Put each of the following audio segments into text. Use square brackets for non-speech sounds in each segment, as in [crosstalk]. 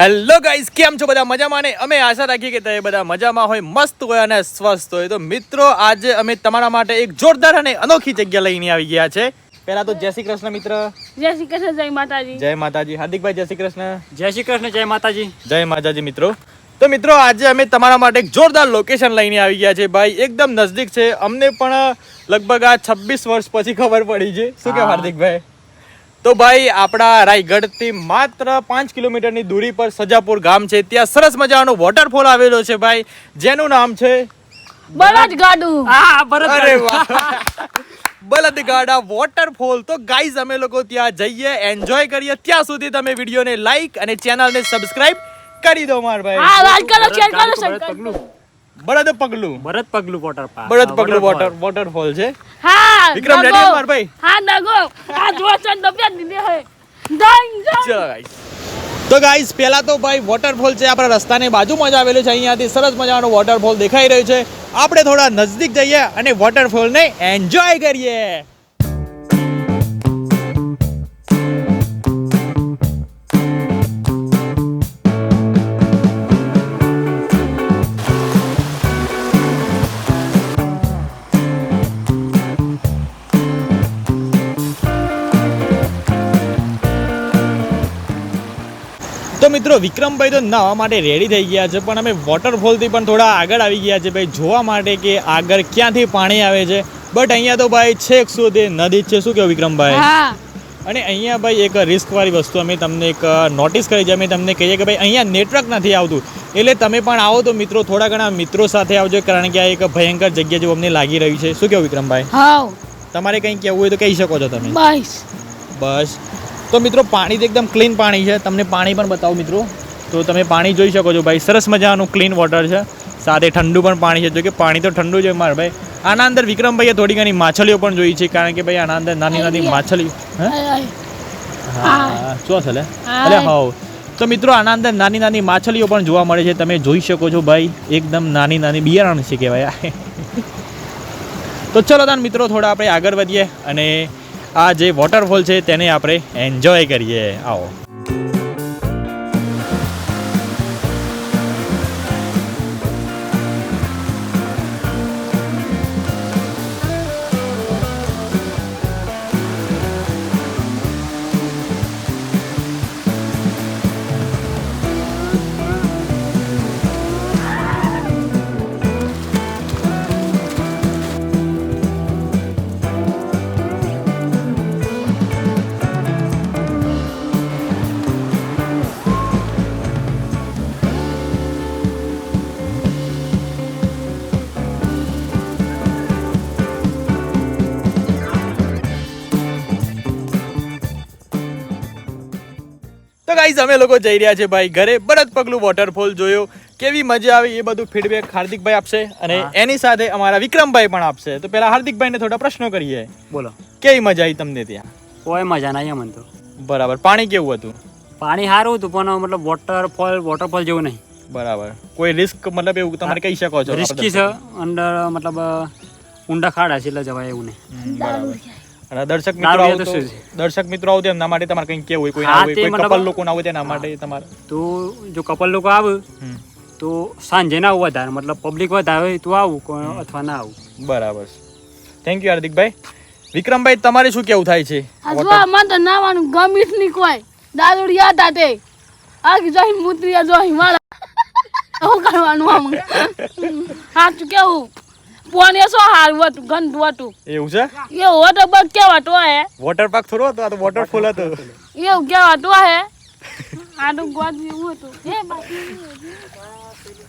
Hello guys કેમ છો? બધા મજામાં? ને અમે આશા રાખીએ કે તમે બધા મજામાં હોય મસ્ત હોય અને સ્વસ્થ હોય. તો મિત્રો આજે અમે તમારા માટે એક જોરદાર અને અનોખી જગ્યા લઈને આવી ગયા છે. પહેલા તો જય શ્રી કૃષ્ણ મિત્ર. જય શ્રી કૃષ્ણ જય માતાજી. જય માતાજી. હાર્દિકભાઈ જય શ્રી કૃષ્ણ. જય શ્રી કૃષ્ણ જય માતાજી. જય માતાજી મિત્રો. તો મિત્રો આજે અમે તમારા માટે એક જોરદાર લોકેશન લઈને આવી ગયા છે. ભાઈ એકદમ નજદીક છે. અમને પણ લગભગ આ છવ્વીસ વર્ષ પછી ખબર પડી છે. શું કે હાર્દિકભાઈ? તો ભાઈ આપણા રાયગઢથી માત્ર પાંચ કિલોમીટરની દૂરી પર સજાપુર ગામ છે. ત્યાં સરસ મજાનો વોટરફોલ આવેલો છે ભાઈ. જેનું નામ છે? હા બળદગાડા. વોટરફોલ તો ગાઈઝ અમે લોકો ત્યાં જઈએ એન્જોય કરીએ. ત્યાં સુધી તમે વિડીયોને લાઈક અને ચેનલને સબસ્ક્રાઇબ કરી દો માર ભાઈ. હા લાઈક કરો શેર કરો સબસ્ક્રાઇબ પગલું. બળદ પગલું. ભરત પગલું વોટર પાર્ક બળદ પગલું વોટર વોટરફોલ છે. હા વિક્રમ નગો. માર ભાઈ? હા નગો. આ જો છે દબિયા દીધી હે. જંગ જંગ તો ગાઈઝ પહેલા તો ભાઈ વોટરફોલ છે આપણા રસ્તાની બાજુમાં જ આવેલું છે. અહીંયાથી સરસ મજાનો વોટરફોલ દેખાઈ રહ્યું છે. આપણે થોડા નજદીક જઈએ અને વોટરફોલને એન્જોય કરીએ. મિત્રો વિક્રમભાઈ તો નવા માટે રેડી થઈ ગયા છે પણ અમે વોટરફોલથી પણ થોડા આગળ આવી ગયા છે. ભાઈ જોવા માટે કે આગળ ક્યાંથી પાણી આવે છે? બટ અહીંયા તો ભાઈ છેક સુધી નદી છે. શું કહ્યું વિક્રમભાઈ? અને અહીંયા ભાઈ એક રિસ્કવાળી વસ્તુ અમે તમને એક નોટિસ કરી છે. અમે તમને કહીએ કે ભાઈ અહીંયા નેટવર્ક નથી આવતું. એટલે તમે પણ આવો તો મિત્રો થોડા ઘણા મિત્રો સાથે આવજો કારણ કે આ એક ભયંકર જગ્યા જેવું અમને લાગી રહ્યું છે. શું કહ્યું વિક્રમભાઈ? તમારે કંઈ કહેવું હોય તો કહી શકો છો તમે? બસ. બસ. તો મિત્રો પાણી તો એકદમ ક્લીન પાણી છે. તમને પાણી પણ બતાવું મિત્રો. તો તમે પાણી જોઈ શકો છો ભાઈ. સરસ મજાનું ક્લીન વોટર છે. સાથે ઠંડુ પણ પાણી છે. જો કે પાણી તો ઠંડુ છે મારે ભાઈ. આના અંદર વિક્રમભાઈએ થોડી ઘણી માછલીઓ પણ જોઈ છે. કારણ કે ભાઈ આના અંદર નાની નાની માછલી. હે? શું છે લે? હા. હાવ. તો મિત્રો આના અંદર નાની નાની માછલીઓ પણ જોવા મળે છે. તમે જોઈ શકો છો ભાઈ. એકદમ નાની નાની બિયારણ છે કહેવાય. [laughs] તો ચલો તાન મિત્રો થોડા આપણે આગળ વધીએ અને આ જે વોટરફોલ છે તેને આપણે એન્જોય કરીએ. આવો. તો ગાઈઝ અમે લોકો જઈ રહ્યા છે ભાઈ ઘરે. બરત પગલું વોટરફોલ જોયો. કેવી મજા આવી એ બધું ફીડબેક હાર્દિકભાઈ આપશે અને એની સાથે અમારા વિક્રમભાઈ પણ આપશે. તો પહેલા હાર્દિકભાઈને થોડા પ્રશ્નો કરીએ. બોલો. કેવી મજા આવી તમને ત્યાં? કોઈ મજા નહીં મને તો. બરાબર. પાણી કેવું હતું? પાણી સારું હતું પણ મતલબ વોટરફોલ વોટરફોલ જેવું નહીં. બરાબર. કોઈ રિસ્ક મતલબ એવું તમારે કહી શકો છો? રિસ્કી છે અંદર મતલબ ઊંડા ખાડા છે એટલે જવાય એવું નહીં. બરાબર. અને દર્શક મિત્રો દારૂ આવો તો? દર્શક મિત્રો આવો તો એમના માટે તમારે કંઈ કેવું હોય? કોઈ ના હોય કોઈ કપલ લોકો ના હોય તેના માટે તમારે. તો જો કપલ લોકો આવે તો સાંજે ના આવું વધારે. મતલબ પબ્લિક વધારે હોય તો આવું અથવા ના આવું. બરાબર. થેન્ક યુ હાર્દિકભાઈ વિક્રમભાઈ તમારે શું કેવું થાય છે? અમારે તો નાવાનું ગમીત નહીં કોઈ. દાદુડ યાદ આતે આ જોઈ મુત્રી જોઈ મારા શું કરવાનું આમ? [laughs] સાચું કેવું? પોને શું હારું હતું ગંદુ હતું. એવું છે? એ વોટર બગ કેવાતું હે. વોટર પાર્ક થોડો હતો આ તો વોટરફોલ હતો. એવું કેવાતું હે. આનું ગોદ જેવું હતું. હે બાકી.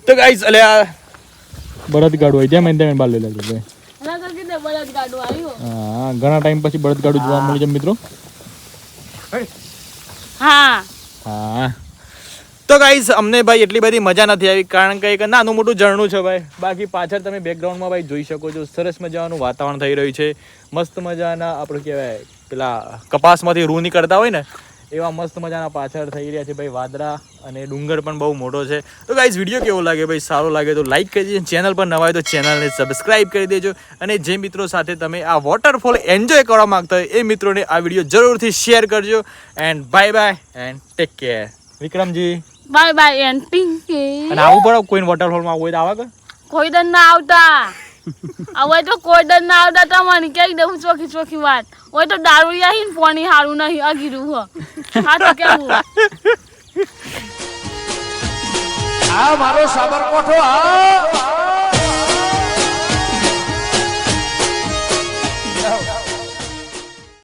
તો ગાઈસ અલે આ બળદ ગાડું આવી. જાય મેં તમે બાલ લઈ લેજો ભાઈ. બળદ ગાડું આવ્યું. હા ઘણા ટાઈમ પછી બળદગાડું જોવા મળ્યું છે મિત્રો. હા. હા. તો ગાઈસ અમને ભાઈ એટલી બધી મજા નથી આવી, કારણ કે એક નાનું મોટું ઝરણું છે ભાઈ. બાકી પાછળ તમે બેકગ્રાઉન્ડમાં ભાઈ જોઈ શકો છો, સરસ મજાનું વાતાવરણ થઈ રહ્યું છે. મસ્ત મજાના આપણે કહેવાય, પેલા કપાસમાંથી રૂ નીકળતા હોય ને, એવા મસ્ત મજાના પાછળ થઈ રહ્યા છે ભાઈ વાદળા અને ડુંગર પણ બહુ મોટો છે. તો ગાઈઝ વીડિયો કેવો લાગે ભાઈ? સારો લાગે તો લાઈક કરી દેજો. ચેનલ પર નવા હોય તો ચેનલને સબસ્ક્રાઈબ કરી દેજો. અને જે મિત્રો સાથે તમે આ વોટરફોલ એન્જોય કરવા માંગતા હોય, એ મિત્રોને આ વીડિયો જરૂરથી શેર કરજો. And bye bye and take care Vikramji. Bye bye કે અને આવું પડે કોઈ વોટરફોલમાં કોઈ આવે કે? કોઈ દન ના આવતા. [laughs] હવે તો કોઈ દર ના આવતા તમને કહી દઉં ચોખી ચોખી વાત. હોય તો દારૂડિયા હી પોણી હારું નહીં અગીરું હો. હા તો કેવું? આ મારો સાબરકોઠો આ